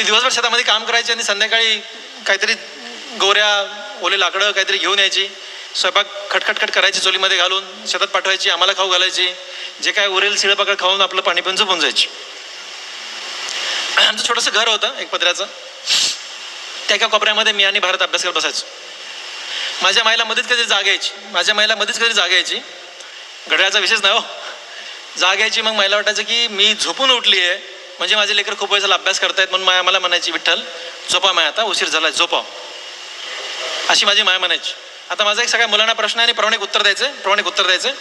ती दिवसभर शेतामध्ये काम करायची आणि संध्याकाळी काहीतरी गोऱ्या ओले लाकडं काहीतरी घेऊन यायची. स्वयंपाक खटखटखट करायची चोलीमध्ये घालून शेतात पाठवायची आम्हाला खाऊ घालायची. जे काय उरेल शिळपाकड खाऊन आपलं पाणी पिऊन झोपून जायची. आमचं छोटंसं घर होतं एक पत्र्याचं. त्या एका कोपऱ्यामध्ये मी आणि भारत अभ्यास करत बसायचो. माझ्या माईला मध्येच कधी जाग यायची. माझ्या माईला मध्येच कधी जागायची घड्याळाचा विशेष नाही हो. जागायची मग माईला वाटायचं की मी झोपून उठली आहे म्हणजे माझे लेकर खूप वेळ झाला अभ्यास करतायत म्हणून माया मला म्हणायची विठ्ठल झोपा माय आता उशीर झाला झोपा. अशी माझी माया म्हणायची. आता माझा एक सगळ्या मुलांना प्रश्न आहे आणि प्रमाणिक उत्तर द्यायचं प्रमाणिक उत्तर द्यायचं.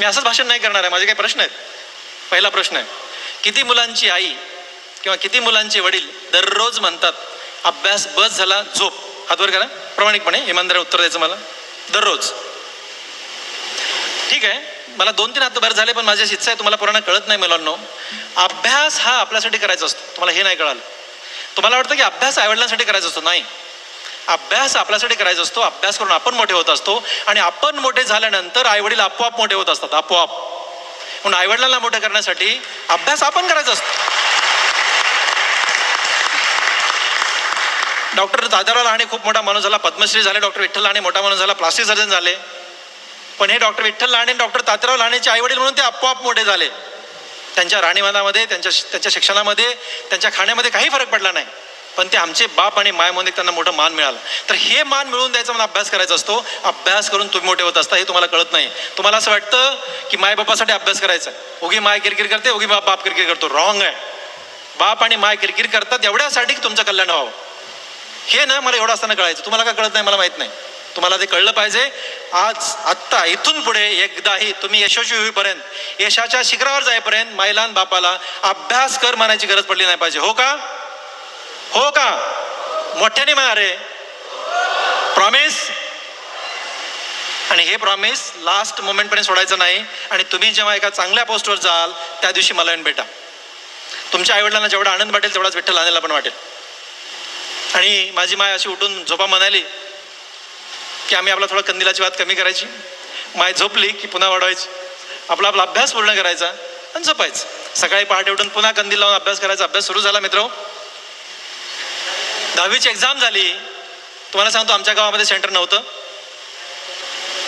मी असंच भाषण नाही करणार आहे माझे काही प्रश्न आहेत. पहिला प्रश्न आहे किती मुलांची आई किंवा किती मुलांचे वडील दररोज म्हणतात अभ्यास बस झाला झोप. हातवर करा प्रामाणिकपणे इमानदार उत्तर द्यायचं मला. दररोज. ठीक आहे? मला दोन तीन हात बरं झाले पण माझी इच्छा आहे तुम्हाला पुराणा कळत नाही मुलांनो. अभ्यास हा आपल्यासाठी करायचा असतो. तुम्हाला हे नाही कळालं. तुम्हाला वाटतं की अभ्यास आईवडिलांसाठी करायचा असतो? नाही. अभ्यास आपल्यासाठी करायचा असतो. अभ्यास करून आपण मोठे होत असतो. आणि आपण मोठे झाल्यानंतर आईवडील आपोआप मोठे होत असतात आपोआप. म्हणून आईवडिलांना मोठं करण्यासाठी अभ्यास आपण करायचा असतो. डॉक्टर दादाराव लहाणे खूप मोठा माणूस झाला पद्मश्री झाले डॉक्टर विठ्ठल लहाणे मोठा माणूस झाला प्लास्टिक सर्जन झाले. पण हे डॉक्टर विठ्ठल लाणे डॉक्टर तात्याराव लाणेचे आईवडील म्हणून ते आपोआप मोठे झाले. त्यांच्या राहणीमानामध्ये त्यांच्या त्यांच्या शिक्षणामध्ये त्यांच्या खाण्यामध्ये काही फरक पडला नाही. पण ते आमचे बाप आणि माय म्हणून त्यांना मोठं मान मिळालं. तर हे मान मिळवून द्यायचा मला अभ्यास करायचा असतो. अभ्यास करून तुम्ही मोठे होत असता हे तुम्हाला कळत नाही. तुम्हाला असं वाटतं की माय बापासाठी अभ्यास करायचा. आहे उगी माय किरकिर करते उगी बाप बाप किरकिर करतो. रॉंग आहे. बाप आणि माय किरकिर करतात एवढ्यासाठी तुमचं कल्याण व्हावं. हे ना मला एवढं असताना कळायचं. तुम्हाला काय कळत नाही? मला माहीत नाही. तुम्हाला ते कळलं पाहिजे. आज आत्ता इथून पुढे एकदाही तुम्ही यशस्वी होईपर्यंत यशाच्या शिखरावर जाईपर्यंत महिलां बापाला अभ्यास कर म्हणायची गरज पडली नाही पाहिजे. हो का? हो का? मोठ्याने म्हणा रे. प्रॉमिस आणि हे प्रॉमिस लास्ट मोमेंटपर्यंत सोडायचं नाही. आणि तुम्ही जेव्हा एका चांगल्या पोस्टवर जाल त्या दिवशी मला येऊन भेटा. तुमच्या आईवडिलांना जेवढा आनंद वाटेल तेवढाच विठ्ठल आणायला पण वाटेल. आणि माझी माय अशी उठून झोपा म्हणाली की आम्ही आपला थोडा कंदिलाची वाद कमी करायची. माय झोपली की पुन्हा वाढवायची. आपला आपला अभ्यास पूर्ण करायचा आणि झोपायचं. सकाळी पहाटे उठून पुन्हा कंदील लावून अभ्यास करायचा. अभ्यास सुरू झाला मित्र दहावीची एक्झाम झाली. तुम्हाला सांगतो आमच्या गावामध्ये सेंटर नव्हतं.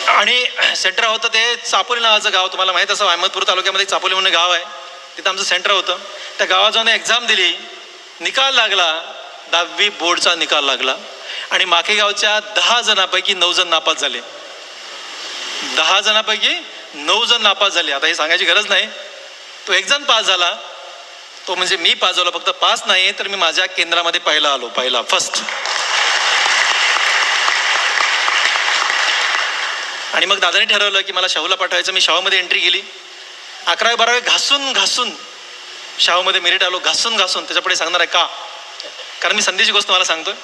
आणि सेंटर होतं ते चापोली नावाचं गाव. तुम्हाला माहीत असं अहमदपूर तालुक्यामध्ये एक चापोली म्हणून गाव आहे. तिथं आमचं सेंटर होतं. त्या गावात जाऊन एक्झाम दिली. निकाल लागला. दहावी बोर्डचा निकाल लागला. आणि माकेगावच्या दहा जणांपैकी नऊ जण नापास झाले. दहा जणांपैकी नऊ जण नापास झाले. आता हे सांगायची गरज नाही. तो एक जण पास झाला. तो म्हणजे मी पास झालो. फक्त पास नाही तर मी माझ्या केंद्रामध्ये पहिला आलो. पहिला फर्स्ट आणि मग दादाने ठरवलं की मला शाहूला पाठवायचं. मी शाहूमध्ये एंट्री केली अकरावी बारावी घासून घासून शाहूमध्ये मेरिट आलो. घासून घासून. त्याच्यापुढे सांगणार आहे का? कारण मी संधीची गोष्ट मला सांगतोय.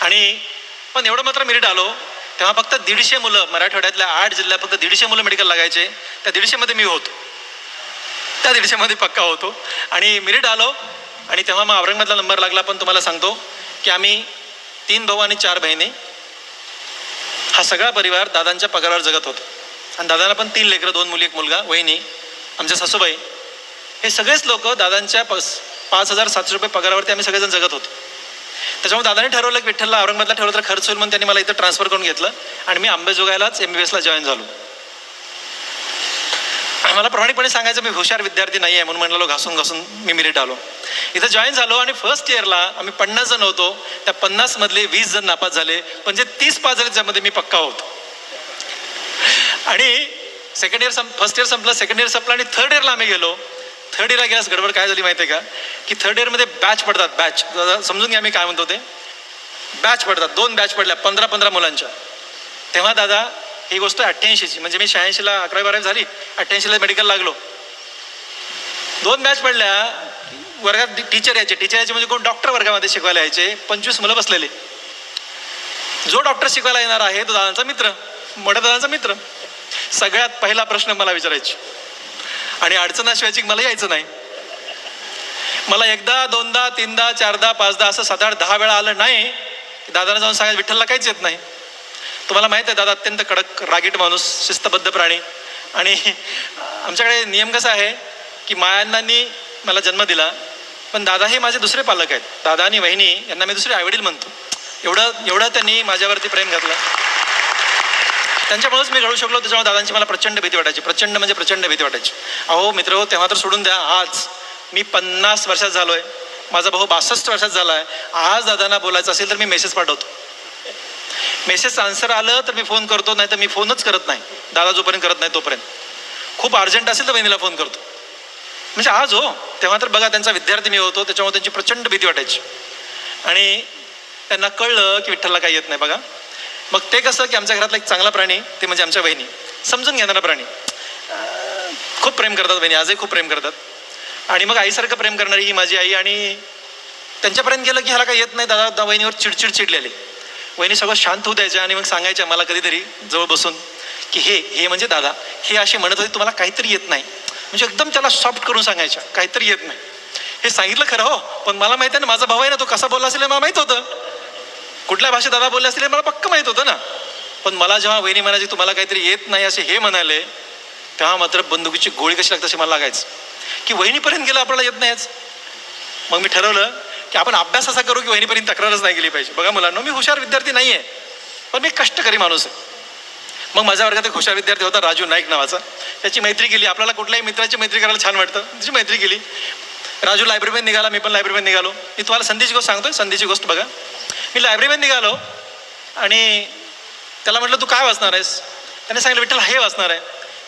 आणि पण एवढं मात्र मेरिट आलो. तेव्हा फक्त दीडशे मुलं मराठवाड्यातल्या आठ जिल्ह्यात फक्त दीडशे मुलं मेडिकल लागायचे. त्या दीडशेमध्ये मी होतो. त्या दीडशेमध्ये पक्का होतो. आणि मेरिट आलो. आणि तेव्हा मग औरंगाबादला नंबर लागला. पण तुम्हाला सांगतो की आम्ही तीन भाऊ आणि चार बहिणी. हा सगळा परिवार दादांच्या पगारावर जगत होतो. आणि दादांना पण तीन लेकरं दोन मुली एक मुलगा वहिनी आमच्या सासूबाई. हे सगळेच लोक दादांच्या पस पाच हजार सातशे रुपये पगारावरती आम्ही सगळेजण जगत होतो. त्याच्यामुळे दादाने ठरवलं की विठ्ठलला औरंगाबादला ठेवलं तर खर्च होईल म्हणून त्यांनी मला इथं ट्रान्सफर करून घेतलं. आणि मी आंबेजोगायलाच एम बी एसला जॉईन झालो. मला प्रामाणिकपणे सांगायचं मी हुशार विद्यार्थी नाही आहे म्हणून म्हणलो घासून घासून मी मिरिट आलो. इथं जॉईन झालो आणि फर्स्ट इयरला आम्ही पन्नास जण होतो. त्या पन्नासमधले वीस जण नापास झाले. म्हणजे तीस पाच झाले ज्यामध्ये मी पक्का होतो. आणि सेकंड इयर संप फर्स्ट इयर संपलं सेकंड इयर संपलं आणि थर्ड इयरला आम्ही गेलो. थर्ड इयरला गेल्यास गडबड काय झाली माहिती आहे का? की थर्ड इयरमध्ये बॅच पडतात बॅच समजून घ्या मी काय म्हणतो ते बॅच पडतात दोन बॅच पडल्या पंधरा पंधरा मुलांच्या. तेव्हा दादा ही गोष्ट अठ्ठ्याऐंशीची म्हणजे मी शहाऐंशीला अकरावी बारावी झाली अठ्ठ्याऐंशीला मेडिकल लागलो. दोन बॅच पडल्या वर्गात टीचर यायचे. टीचर यायचे म्हणजे कोण? डॉक्टर वर्गामध्ये शिकवायला यायचे. पंचवीस मुलं बसलेले. जो डॉक्टर शिकवायला येणार आहे तो दादांचा मित्र. मोठ्या दादांचा मित्र. सगळ्यात पहिला प्रश्न मला विचारायचे. आणि अडचण अशी मला यायचं नाही. मला एकदा दोनदा तीनदा चारदा पाचदा असं सात आठ दहा वेळा आलं नाही दादाला जाऊन सांगायचं विठ्ठलला काहीच येत नाही. तुम्हाला माहीत आहे दादा अत्यंत कडक रागीट माणूस शिस्तबद्ध प्राणी. आणि आमच्याकडे नियम कसा आहे की मायांनांनी मला जन्म दिला पण दादा हे माझे दुसरे पालक आहेत. दादा आणि वहिनी यांना मी दुसरे आईवडील म्हणतो. एवढं एवढं त्यांनी माझ्यावरती प्रेम घातलं. त्यांच्यामुळेच मी घडू शकलो त्याच्यामुळे दादांची मला प्रचंड भीती वाटायची. प्रचंड म्हणजे प्रचंड भीती वाटायची. अहो मित्र हो तेव्हा तर सोडून द्या आज. मी पन्नास वर्षात झालो आहे माझा भाऊ बासष्ट वर्षात झाला आहे आज दादांना बोलायचं असेल तर मी मेसेज पाठवतो. मेसेज आन्सर आलं तर मी फोन करतो नाही तर मी फोनच करत नाही. दादा जोपर्यंत करत नाही तोपर्यंत. खूप अर्जंट असेल तर बहिणीला फोन करतो. म्हणजे आज हो तेव्हा तर बघा त्यांचा विद्यार्थी मी होतो त्याच्यामुळे त्यांची प्रचंड भीती वाटायची. आणि त्यांना कळलं की विठ्ठलला काही येत नाही बघा. मग ते कसं की आमच्या घरातला एक चांगला प्राणी ते म्हणजे आमच्या बहिणी समजून घेणारा प्राणी. खूप प्रेम करतात बहिणी आजही खूप प्रेम करतात. आणि मग आईसारखं प्रेम करणारी ही माझी आई आणि त्यांच्यापर्यंत गेलं की ह्याला काही येत नाही. दादा दादा वहिनीवर चिडचिड चिडलेली. वहिनी सगळं शांत होऊ द्यायच्या आणि मग सांगायच्या मला कधीतरी जवळ बसून की हे हे म्हणजे दादा हे असे म्हणत होते तुम्हाला काहीतरी येत नाही. म्हणजे एकदम त्याला सॉफ्ट करून सांगायच्या काहीतरी येत नाही. हे सांगितलं खरं हो पण मला माहिती आहे ना माझा भाऊ आहे ना तो कसा बोलला असेल मला माहीत होतं. कुठल्या भाषेत दादा बोलले असतील मला पक्क माहीत होतं ना. पण मला जेव्हा वहिनी म्हणायची तुम्हाला काहीतरी येत नाही असे हे म्हणाले तेव्हा मात्र बंदुकीची गोळी कशी लागते असे मला लागायचं. की वहिनीपर्यंत गेलं आपल्याला येत नाहीच. मग मी ठरवलं की आपण अभ्यास असा करू की वहिनीपर्यंत तक्रारच नाही गेली पाहिजे. बघा मुलांना मी हुशार विद्यार्थी नाही आहे पण मी कष्टकरी माणूस आहे. मग माझ्या वर्गात एक हुशार विद्यार्थी होता राजू नाईक नावाचा. त्याची मैत्री केली. आपल्याला कुठल्याही मित्राची मैत्री करायला छान वाटतं. त्याची मैत्री केली. राजू लायब्ररीमध्ये निघाला मी पण लायब्ररीमध्ये निघालो. मी तुम्हाला संधीची गोष्ट सांगतोय संधीची गोष्ट बघा. मी लायब्ररीमध्ये निघालो आणि त्याला म्हटलं तू काय वाचणार आहेस? त्याने सांगितलं विठ्ठल हे वाचणार आहे.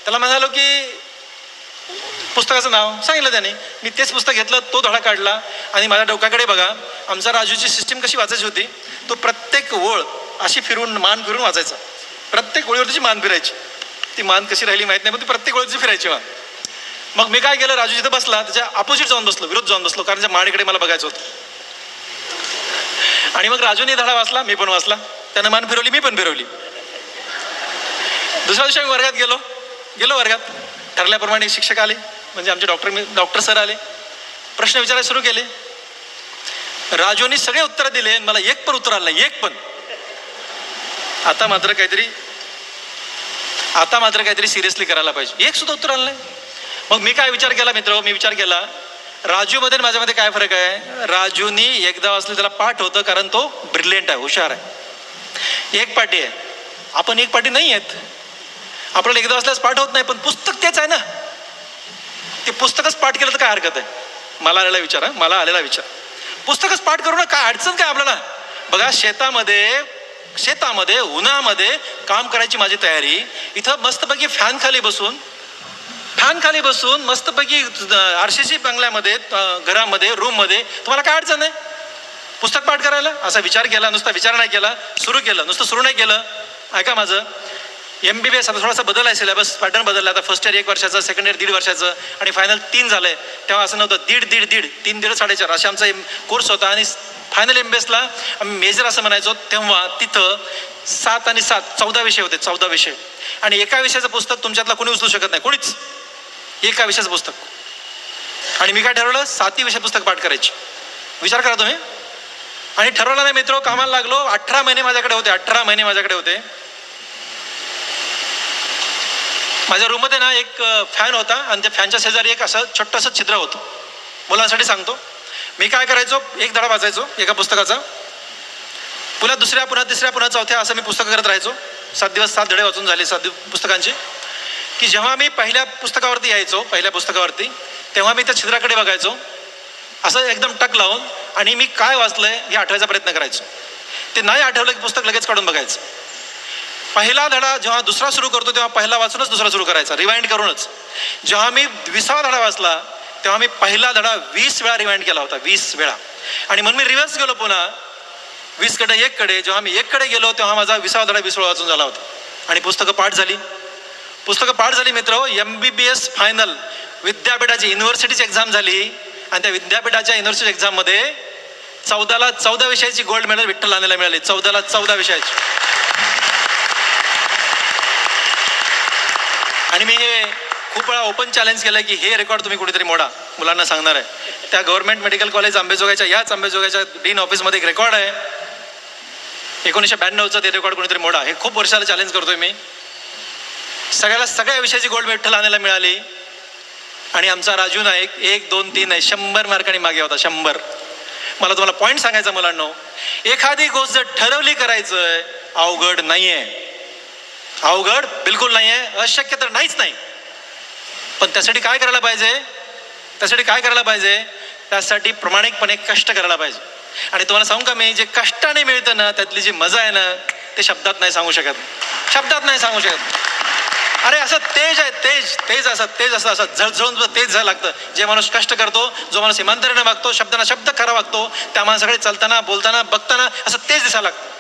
त्याला म्हणालो की पुस्तकाचं नाव सांगितलं त्याने. मी तेच पुस्तक घेतलं तो धडा काढला. आणि माझ्या डोक्याकडे बघा आमचा राजूची सिस्टीम कशी वाचायची होती. तो प्रत्येक ओळ अशी फिरून मान फिरून वाचायचा. प्रत्येक ओळीवर त्याची मान फिरायची. ती मान कशी राहिली माहीत नाही पण ती प्रत्येक ओळीची फिरायची मान. मग मी काय केलं राजू जिथं बसला त्याच्या अपोजिट जाऊन बसलो विरोध जाऊन बसलो कारण त्या माडीकडे मला बघायचं होतं. आणि मग राजूने धडा वाचला मी पण वाचला. त्यानं मान फिरवली मी पण फिरवली. दुसऱ्या दिवशी आम्ही वर्गात गेलो. गेलो वर्गात. ठरल्याप्रमाणे शिक्षक आले. म्हणजे आमचे डॉक्टर मी डॉक्टर सर आले प्रश्न विचारायला सुरू केले. राजूनी सगळे उत्तर दिले आणि मला एक पण उत्तर आलं नाही एक पण. आता मात्र काहीतरी आता मात्र काहीतरी सिरियसली करायला पाहिजे. एक सुद्धा उत्तर आलं नाही. मग मी काय विचार केला मित्र? मी विचार केला राजूमध्ये माझ्यामध्ये काय फरक आहे? राजूनी एकदा वाचलं त्याला पाठ होतं कारण तो ब्रिलियंट आहे हुशार आहे. एक पाठी आहे. आपण एक पाठी नाही आहेत. आपल्याला एकदा वाचल्यास पाठ होत नाही पण पुस्तक तेच आहे ना. ते पुस्तकच पाठ केलं तर काय हरकत आहे? मला आलेला विचार हा? मला आलेला विचार. पुस्तकच पाठ करू ना काय अडचण काय आपल्याला? बघा शेतामध्ये शेतामध्ये उन्हामध्ये काम करायची माझी तयारी. इथं मस्तपैकी फॅन खाली बसून फॅन खाली बसून मस्तपैकी आरशीसी बंगल्यामध्ये घरामध्ये रूममध्ये तुम्हाला काय अडचण आहे? पुस्तक पाठ करायला? असा विचार केला नुसता विचार नाही केला सुरू केलं नुसतं सुरू नाही केलं. ऐका माझं. एम बी बी एस आता थोडासा बदल आहे सिलेबस पॅटर्न बदलला. आता फर्स्ट इयर एक वर्षाचं सेकंड इयर दीड वर्षाचं आणि फायनल तीन झालं आहे तेव्हा असं नव्हतं दीड दीड दीड तीन दीड साडेचार असा आमचा कोर्स होता आणि फायनल एम बी एसला आम्ही मेजर असं म्हणायचो. तेव्हा तिथं सात आणि सात चौदा विषय होते चौदा विषय. आणि एका विषयाचं पुस्तक तुमच्यातला कोणी उचलू शकत नाही. कोणीच? एका विषयाचं पुस्तक. आणि मी काय ठरवलं? सातही विषय पुस्तक पाठ करायची. विचार करा तुम्ही. आणि ठरवलं नाही मित्र कामाला लागलो. अठरा महिने माझ्याकडे होते अठरा महिने माझ्याकडे होते. माझ्या रूममध्ये ना एक फॅन होता आणि त्या फॅनच्या शेजारी एक असं छोटंसं छिद्र होतं. मुलांसाठी सांगतो. मी काय करायचो? एक धडा वाचायचो एका पुस्तकाचा. पुन्हा दुसऱ्या पुन्हा तिसऱ्या पुन्हा चौथ्या असं मी पुस्तकं करत राहायचो. सात दिवस सात धडे वाचून झाले सात पुस्तकांचे. की जेव्हा मी पहिल्या पुस्तकावरती यायचो पहिल्या पुस्तकावरती तेव्हा मी त्या छिद्राकडे बघायचो. असं एकदम टक लावून आणि मी काय वाचलंय हे आठवायचा प्रयत्न करायचो. ते नाही आठवलं की पुस्तक लगेच काढून बघायचं. पहिला धडा जेव्हा दुसरा सुरू करतो तेव्हा पहिला वाचूनच दुसरा सुरू करायचा रिवाइंड करूनच. जेव्हा मी विसावा धडा वाचला तेव्हा मी पहिला धडा वीस वेळा रिवाइंड केला होता वीस वेळा. आणि म्हणून मी रिव्हर्स गेलो पुन्हा वीसकडे जेव्हा मी एक कडे गेलो तेव्हा माझा विसावा धडा वीस वेळा वाचून झाला होता. आणि पुस्तकं पाठ झाली. पुस्तकं पाठ झाली मित्र M B B S final विद्यापीठाची युनिव्हर्सिटीची एक्झाम झाली. आणि त्या विद्यापीठाच्या युनिव्हर्सिटी एक्झाममध्ये चौदाला चौदा विषयाची गोल्ड मेडल विठ्ठल आणायला मिळाली. चौदाला चौदा विषयाची. आणि मी हे खूप वेळा ओपन चॅलेंज केलं की हे रेकॉर्ड तुम्ही कुठेतरी मोडा. मुलांना सांगणार आहे. त्या गव्हर्नमेंट मेडिकल कॉलेज आंबेजोगाईच्या याच आंबेजोगाईच्या डीन ऑफिसमध्ये एक रेकॉर्ड आहे. एकोणीसशे ब्याण्णवचा ते रेकॉर्ड कोणीतरी मोडा. हे खूप वर्षाला चॅलेंज करतोय मी. सगळ्याला सगळ्या विषयाची गोल्ड मेडल आणायला मिळाली. आणि आमचा राजू नाईक एक दोन तीन आहे. शंभर मार्कांनी मागे होता. शंभर. मला तुम्हाला पॉईंट सांगायचा मुलांनो. एखादी गोष्ट ठरवली करायचं अवघड नाही आहे अवघड बिलकुल नाही आहे अशक्य तर नाहीच नाही. पण त्यासाठी काय करायला पाहिजे? त्यासाठी काय करायला पाहिजे? त्यासाठी प्रामाणिकपणे कष्ट करायला पाहिजे. आणि तुम्हाला सांगू का मी जे कष्टाने मिळतं ना त्यातली जी मजा आहे ना ते शब्दात नाही सांगू शकत. शब्दात नाही सांगू शकत. अरे असं तेज आहे तेज तेज असं तेज असं असं झळझळून तेज झालं लागतं. जे माणूस कष्ट करतो जो माणूस इमानदारीने वागतो शब्दांना शब्द खरा वागतो त्या माणसाकडे चालताना बोलताना बघताना असं तेज दिसायला लागतं.